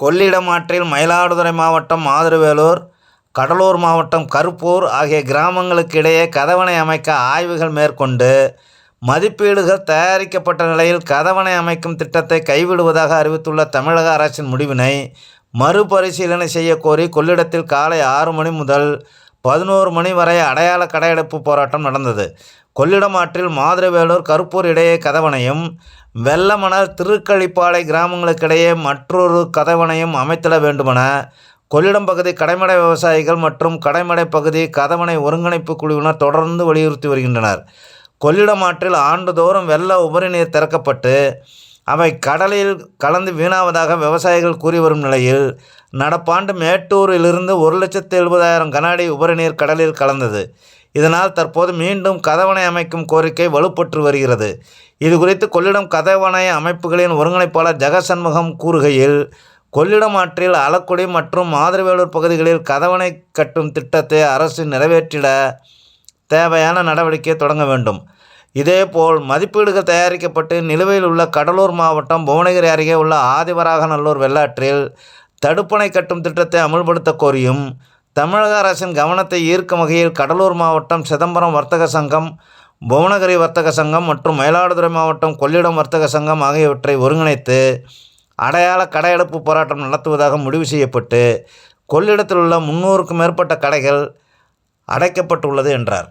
கொள்ளிடம் ஆற்றில் மயிலாடுதுறை மாவட்டம் மாதிரவேலூர் கடலூர் மாவட்டம் கருப்பூர் ஆகிய கிராமங்களுக்கு இடையே கதவணை அமைக்க ஆய்வுகள் மேற்கொண்டு மதிப்பீடுகள் தயாரிக்கப்பட்ட நிலையில் கதவணை அமைக்கும் திட்டத்தை கைவிடுவதாக அறிவித்துள்ள தமிழக அரசின் முடிவினை மறுபரிசீலனை செய்யக்கோரி கொள்ளிடத்தில் காலை ஆறு மணி முதல் பதினோரு மணி வரை அடையாள கடையெடுப்பு போராட்டம் நடந்தது. கொள்ளிடம் ஆற்றில் மாதிரவேலூர் கருப்பூர் இடையே கதவணையும் வெள்ளமணல் திருக்கழிப்பாலை கிராமங்களுக்கிடையே மற்றொரு கதவணையும் அமைத்திட வேண்டுமென கொள்ளிடம் பகுதி கடைமடை விவசாயிகள் மற்றும் கடைமடை பகுதி கதவணை ஒருங்கிணைப்பு குழுவினர் தொடர்ந்து வலியுறுத்தி வருகின்றனர். கொள்ளிடம் ஆற்றில் ஆண்டுதோறும் வெள்ள உபரி நீர் திறக்கப்பட்டு அவை கடலில் கலந்து வீணாவதாக விவசாயிகள் கூறி வரும் நிலையில் நடப்பாண்டு மேட்டூரிலிருந்து ஒரு லட்சத்து எழுபதாயிரம் கனஅடி உபரிநீர் உபரி நீர் கடலில் கலந்தது. இதனால் தற்போது மீண்டும் கதவணை அமைக்கும் கோரிக்கை வலுப்பற்று வருகிறது. இது குறித்து கொள்ளிடம் கதவணை அமைப்புகளின் ஒருங்கிணைப்பாளர் ஜெகசண்முகம் கூறுகையில் கொள்ளிடம் ஆற்றில் அலக்குடி மற்றும் மாதிரிவேலூர் பகுதிகளில் கதவணை கட்டும் திட்டத்தை அரசு நிறைவேற்றிட தேவையான நடவடிக்கை தொடங்க வேண்டும். இதேபோல் மதிப்பீடுகள் தயாரிக்கப்பட்டு நிலுவையில் உள்ள கடலூர் மாவட்டம் புவனகிரி அருகே உள்ள ஆதிவராகநல்லூர் வெள்ளாற்றில் தடுப்பணை கட்டும் திட்டத்தை அமல்படுத்த கோரியும் தமிழக அரசின் கவனத்தை ஈர்க்கும் வகையில் கடலூர் மாவட்டம் சிதம்பரம் வர்த்தக சங்கம் புவனகிரி வர்த்தக சங்கம் மற்றும் மயிலாடுதுறை மாவட்டம் கொள்ளிடம் வர்த்தக சங்கம் ஆகியவற்றை ஒருங்கிணைத்து அடையாள கடையெடுப்பு போராட்டம் நடத்துவதாக முடிவு செய்யப்பட்டு கொள்ளிடத்தில் உள்ள முன்னூறுக்கும் மேற்பட்ட கடைகள் அடைக்கப்பட்டுள்ளது என்றார்.